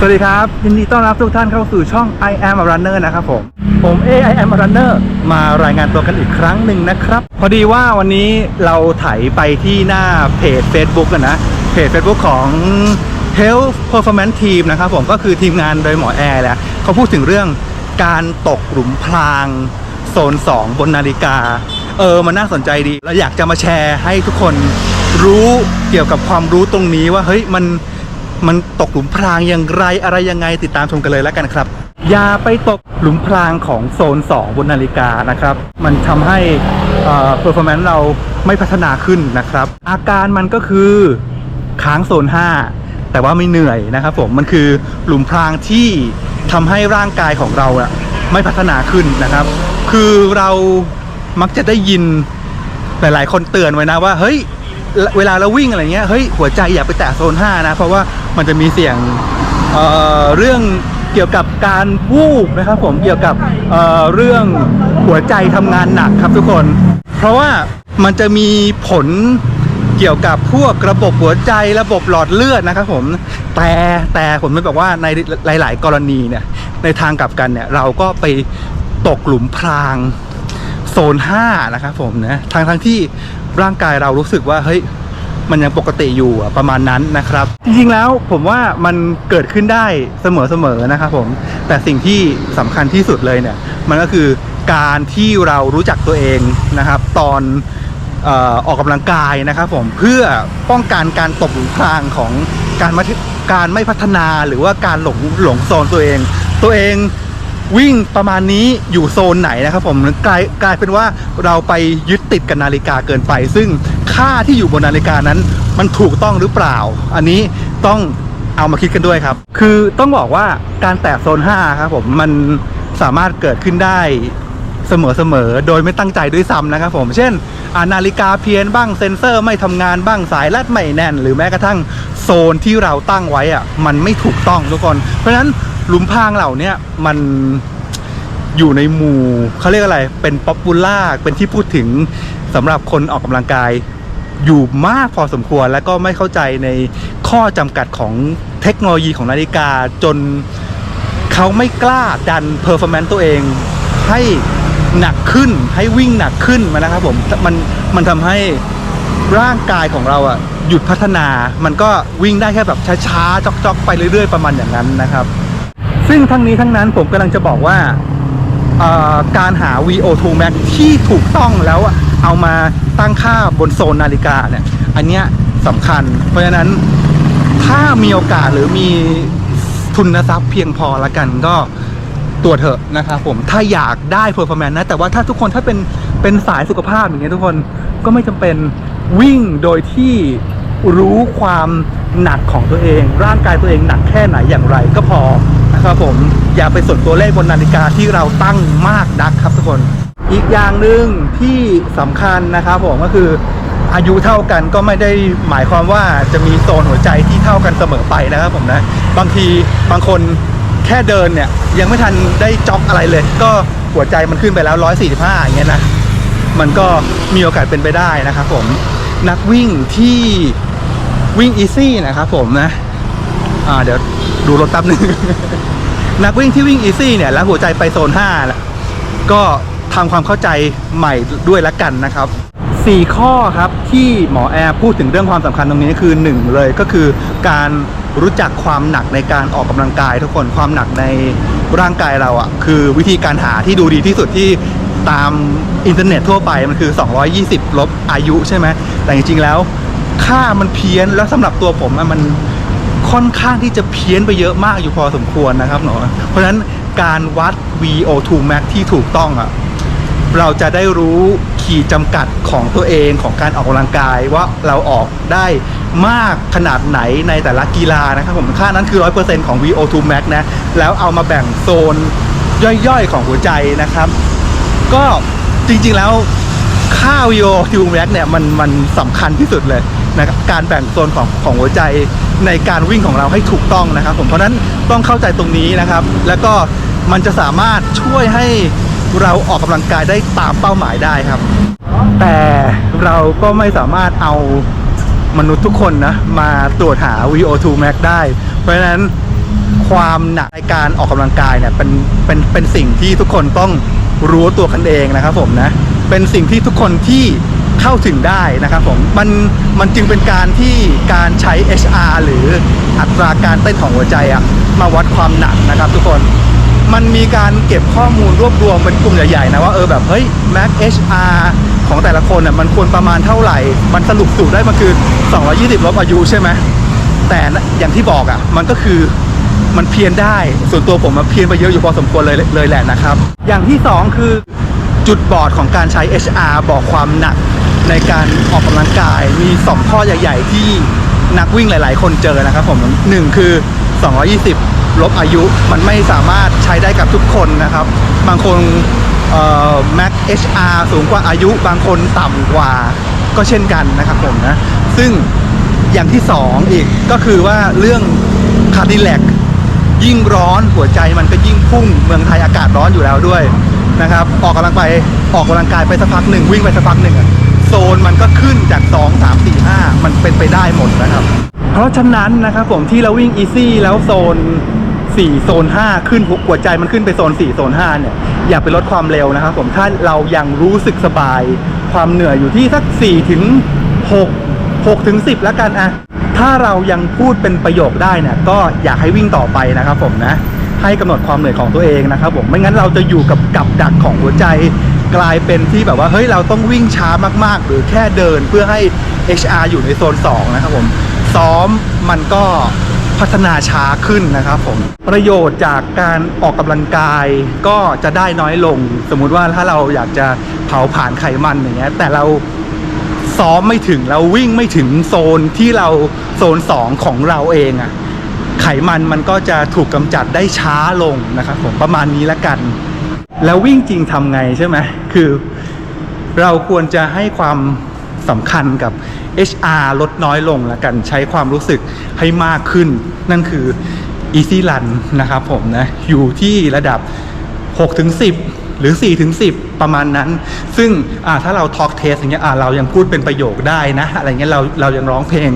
สวัสดีครับ ยินดีต้อนรับทุกท่านเข้าสู่ช่อง I am a runner นะครับผม ผม A I am a runner มารายงานตัวกันอีกครั้งหนึ่งนะครับ พอดีว่าวันนี้เราไถไปที่หน้าเพจ Facebook กันนะ เพจ Facebook ของ Health Performance Team นะครับผมก็คือทีมงานโดยหมอแอร์แหละเขาพูดถึงเรื่องการตกหลุมพรางโซน 2 บนนาฬิกา เออ มันน่าสนใจดี เราอยากจะมาแชร์ให้ทุกคนรู้เกี่ยวกับความรู้ตรงนี้ว่าเฮ้ยมัน มันตกหลุมพรางอย่างไรอะไรยังไงติดตามชมกันเลยแล้วกันครับ อย่าไปตกหลุมพรางของโซน 2 บนนาฬิกานะครับ มันทำให้เอ่อ performance เราไม่พัฒนาขึ้นนะครับ อาการมันก็คือค้างโซน 5 แต่ว่าไม่เหนื่อยนะครับผมมันคือหลุมพรางที่ทำให้ร่างกายของเราอะไม่พัฒนาขึ้นนะครับ คือเรามักจะได้ยินหลาย ๆ คนเตือนไว้นะว่าเฮ้ย เวลาเราวิ่งอะไรเงี้ยเฮ้ยหัวใจอย่าไปแตะโซน5นะเพราะว่ามันจะมีเสียงเเรื่องเกี่ยวกับการวูบนะครับผมเกี่ยวกับเเรื่องหัวใจทำงานหนักครับทุกคน เพราะว่ามันจะมีผลเกี่ยวกับพวกระบบหัวใจระบบหลอดเลือดนะครับผมแต่แต่ผมไม่บอกว่าในหลาย ๆ กรณีเนี่ยในทางกลับกันเนี่ยเราก็ไปตกหลุมพราง โซน5นะครับผมนะทางทั้งที่ร่างกายเรารู้สึกว่าเฮ้ยมันยังปกติอยู่ประมาณนั้นนะครับ จริงๆแล้วผมว่ามันเกิดขึ้นได้เสมอๆนะครับผมแต่สิ่งที่สำคัญที่สุดเลยเนี่ย มันก็คือการที่เรารู้จักตัวเองนะครับ ตอนออออกกำลังกายนะครับผมเพื่อป้องกันการตกหลุมพรางของการมาการไม่พัฒนาหรือว่าการหลงหลงโซนตัวเอง ตัวเอง วิ่งประมาณนี้อยู่โซนไหนนะครับผมกลายกลายเป็นว่าเราไปยึดติดกับนาฬิกาเกินไป ซึ่งค่าที่อยู่บนนาฬิกานั้น มันถูกต้องหรือเปล่า อันนี้ต้องเอามาคิดกันด้วยครับ คือต้องบอกว่าการแตะโซน 5 ครับผมมันสามารถเกิดขึ้นได้เสมอๆ โดยไม่ตั้งใจด้วยซ้ำนะครับผม เช่น นาฬิกาเพี้ยนบ้างเซ็นเซอร์ไม่ทำงานบ้างสายรัดไม่แน่น หรือแม้กระทั่งโซนที่เราตั้งไว้อะมันไม่ถูกต้องทุกคน เพราะฉะนั้น หลุมพรางเหล่านี้มันอยู่ในหมู่เขาเรียกอะไร เป็นป๊อปปูล่าเป็นที่พูดถึงสำหรับคนออกกำลังกายอยู่มากพอสมควร แล้วก็ไม่เข้าใจในข้อจำกัดของเทคโนโลยีของนาฬิกาจนเขาไม่กล้าดันเพอร์ฟอร์แมนซ์ตัวเองให้หนักขึ้นให้วิ่งหนักขึ้นมานะครับผมมันมันทำให้ร่างกายของเราอะหยุดพัฒนา มันก็วิ่งได้แค่แบบช้าๆจ๊อกๆ ไปเรื่อยๆ ประมาณอย่างนั้นนะครับ ซึ่งทั้งนี้ทั้งนั้นผมกำลังจะบอกว่าการหา VO2 max ที่ถูกต้องแล้วเอามาตั้งค่าบนโซนนาฬิกาเนี่ย อันเนี้ยสำคัญ เพราะฉะนั้นถ้ามีโอกาสหรือมีทุนทรัพย์เพียงพอละกันก็ตัวจเถอะนะครับผมถ้าอยากได้ performance นะ แต่ว่าถ้าทุกคนถ้าเป็นเป็นสายสุขภาพอย่างเงี้ยทุกคนก็ไม่จำเป็นวิ่งโดยที่รู้ความหนักของตัวเอง ร่างกายตัวเองหนักแค่ไหนอย่างไรก็พอ ครับผมอย่าไปสนตัวเลขบนนาฬิกาที่เราตั้งมากนักครับทุกคน อีกอย่างหนึ่งที่สำคัญนะครับผมก็คืออายุเท่ากันก็ไม่ได้หมายความว่าจะมีโซนหัวใจที่เท่ากันเสมอไปนะครับผมนะบางทีบางคนแค่เดินเนี่ยยังไม่ทันได้จ็อกอะไรเลย ก็หัวใจมันขึ้นไปแล้ว 145อย่างเงี้ยนะมันก็มีโอกาสเป็นไปได้นะครับผมนักวิ่งที่วิ่งอีซี่นะครับผมนะ อ่าเดี๋ยวดูรถแป๊บหนึงนักวิ่งที่วิ่งอีซี่เนี่ยแล้วหัวใจไปโซน5ล้วก็ทำความเข้าใจใหม่ด้วยละกันนะครับ 4 ข้อครับที่หมอแอร์พูดถึงเรื่องความสำคัญตรงนี้คือ 1 เลยก็คือการรู้จักความหนักในการออกกำลังกาย ทุกคนความหนักในร่างกายเราอะ่ะคือวิธีการหาที่ดูดีที่สุดที่ตามอินเทอร์เน็ตทั่วไปมันคือ 220 ลบอายุใช่ไหมแต่จริงๆแล้วค่ามันเพี้ยนแล้วสำหรับตัวผมมัน ค่อนข้างที่จะเพี้ยนไปเยอะมากอยู่พอสมควรนะครับหนอเพราะฉะนั้นการวัด VO2 max ที่ถูกต้องอะเราจะได้รู้ขีดจำกัดของตัวเองของการออกกำลังกายว่าเราออกได้มากขนาดไหนในแต่ละกีฬานะครับผมค่านั้นคือ 100%ของ VO2 max นะ แล้วเอามาแบ่งโซนย่อยๆของหัวใจนะครับ ก็จริงๆแล้วค่า VO2 max เนี่ยมันมันสำคัญที่สุดเลยนะครับการแบ่งโซนของของหัวใจ ในการวิ่งของเราให้ถูกต้องนะครับ ผมเพราะนั้นต้องเข้าใจตรงนี้นะครับ แล้วก็มันจะสามารถช่วยให้เราออกกำลังกายได้ตามเป้าหมายได้ครับ แต่เราก็ไม่สามารถเอามนุษย์ทุกคนนะมาตรวจหา VO2 max ได้ เพราะฉะนั้นความหนักในการออกกำลังกายเนี่ยเป็นเป็นเป็นสิ่งที่ทุกคนต้องรู้ตัวกันเองนะครับผมนะ เป็นสิ่งที่ทุกคนที่ เข้าถึงได้นะครับผมมันมันจึงเป็นการที่การใช้ HR หรืออัตราการเต้นของหัวใจอะมาวัดความหนักนะครับทุกคนมันมีการเก็บข้อมูลรวบรวมเป็นกลุ่มใหญ่ๆนะว่าเออแบบเฮ้ย Mac HR ของแต่ละคนอะมันควรประมาณเท่าไหร่ มันสรุปสูตรได้มันคือ 220ลบอายุใช่ไหมแต่อย่างที่บอกอะมันก็คือมันเพี้ยนได้ ส่วนตัวผมมันเพี้ยนไปเยอะอยู่พอสมควรเลยเลยแหละนะครับ อย่างที่สองคือจุดบอดของการใช้ HR บอกความหนัก ในการออกกำลังกายมี 2 ข้อใหญ่ ๆ ที่นักวิ่งหลาย ๆ คนเจอนะครับผมหนึ่งคือ 220 ลบอายุมันไม่สามารถใช้ได้กับทุกคนนะครับ บางคนเอ่อ Max HR สูงกว่าอายุบางคนต่ำกว่าก็เช่นกันนะครับผมนะ ซึ่งอย่างที่สองอีกก็คือว่าเรื่องคาร์ดิแลกยิ่งร้อนหัวใจมันก็ยิ่งพุ่งเมืองไทยอากาศร้อนอยู่แล้วด้วยนะครับ ออกกำลังไปออกกำลังกายไปสักพักหนึ่งวิ่งไปสักพักหนึ่ง โซนมันก็ขึ้นจาก 2 3 4 5 มันเป็นไปได้หมดนะครับ เพราะฉะนั้นนะครับผมที่เราวิ่งอีซี่แล้วโซน 4 โซน 5 ขึ้นหัวใจมันขึ้นไปโซน 4 โซน 5 เนี่ย อย่าไปลดความเร็วนะครับผมถ้าเรายังรู้สึกสบาย ความเหนื่อยอยู่ที่สัก4ถึง6 6ถึง10 แล้วกันอะถ้าเรายังพูดเป็นประโยคได้เนี่ยก็อยากให้วิ่งต่อไปนะครับผมนะให้กำหนดความเหนื่อยของตัวเองนะครับผมไม่งั้นเราจะอยู่กับกับดักของหัวใจ กลายเป็นที่แบบว่าเฮ้ยเราต้องวิ่งช้ามากๆ หรือแค่เดินเพื่อให้ HR อยู่ในโซน 2 นะครับผม ซ้อมมันก็พัฒนาช้าขึ้นนะครับผม ประโยชน์จากการออกกำลังกายก็จะได้น้อยลง สมมุติว่าถ้าเราอยากจะเผาผลาญไขมันอย่างเงี้ยแต่เราซ้อมไม่ถึงเราวิ่งไม่ถึงโซนที่เราโซน 2 ของเราเองอะไขมันมันก็จะถูกกำจัดได้ช้าลงนะครับผมประมาณนี้ละกัน แล้ววิ่งจริงทำไงใช่ไหมคือเราควรจะให้ความสำคัญกับ HR ลดน้อยลงละกันใช้ความรู้สึกให้มากขึ้น นั่นคือ easy run นะครับผมนะ อยู่ที่ระดับ6ถึง10 หรือ4ถึง10 ประมาณนั้น ซึ่งถ้าเรา talk test อย่างเงี้ยเรายังพูดเป็นประโยคได้นะ อะไรเงี้ยเราเรายังร้องเพลง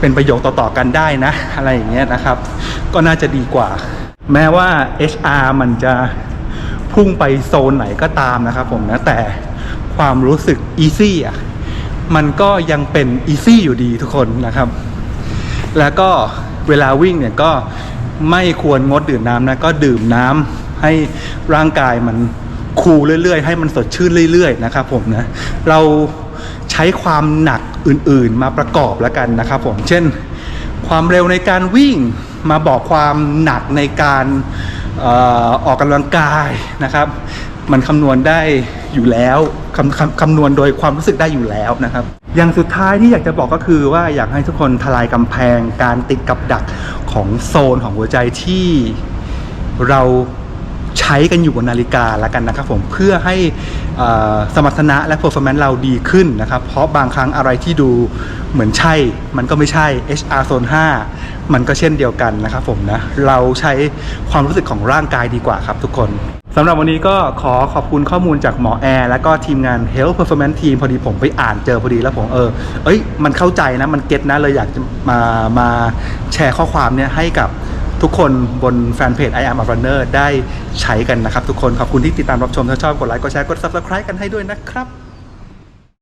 เป็นประโยคต่อๆกันได้นะ อะไรอย่างเงี้ยนะครับ ก็น่าจะดีกว่า แม้ว่า HR มันจะ พุ่งไปโซนไหนก็ตามนะครับผมนะแต่ความรู้สึก easy อะมันก็ยังเป็น easy อยู่ดีทุกคนนะครับ แล้วก็เวลาวิ่งเนี่ยก็ไม่ควรงดดื่มน้ำนะก็ดื่มน้ำให้ร่างกายมันคูลเรื่อยๆ ให้มันสดชื่นเรื่อยๆนะครับผมนะเราใช้ความหนักอื่นๆ มาประกอบแล้วกันนะครับผมเช่น ความเร็วในการวิ่งมาบอกความหนักในการ ออกกำลังกายนะครับ มันคำนวณได้อยู่แล้วคำคำคำนวณโดยความรู้สึกได้อยู่แล้วนะครับ อย่างสุดท้ายที่อยากจะบอกก็คือว่าอยากให้ทุกคนทลายกำแพงการติดกับดักของโซนของหัวใจที่เรา ใช้กันอยู่บนนาฬิกาแล้วกันนะครับผมเพื่อให้สมรรถนะและ performance เราดีขึ้นนะครับเพราะบางครั้งอะไรที่ดูเหมือนใช่ มันก็ไม่ใช่ HR Zone 5 มันก็เช่นเดียวกันนะครับผมนะเราใช้ความรู้สึกของร่างกายดีกว่าครับทุกคนสำหรับวันนี้ก็ขอขอบคุณข้อมูลจากหมอแอร์และก็ทีมงาน Health Performance Team พอดีผมไปอ่านเจอพอดีแล้วผมเออ เอ้ย มันเข้าใจนะ มันเก็ตนะเลยอยากมามาแชร์ข้อความเนี่ยให้กับ ทุกคนบนแฟนเพจ I am a runner ได้ใช้กันนะครับ ทุกคนขอบคุณที่ติดตามรับชมถ้าชอบกดไลค์กดแชร์กด subscribe กันให้ด้วยนะครับ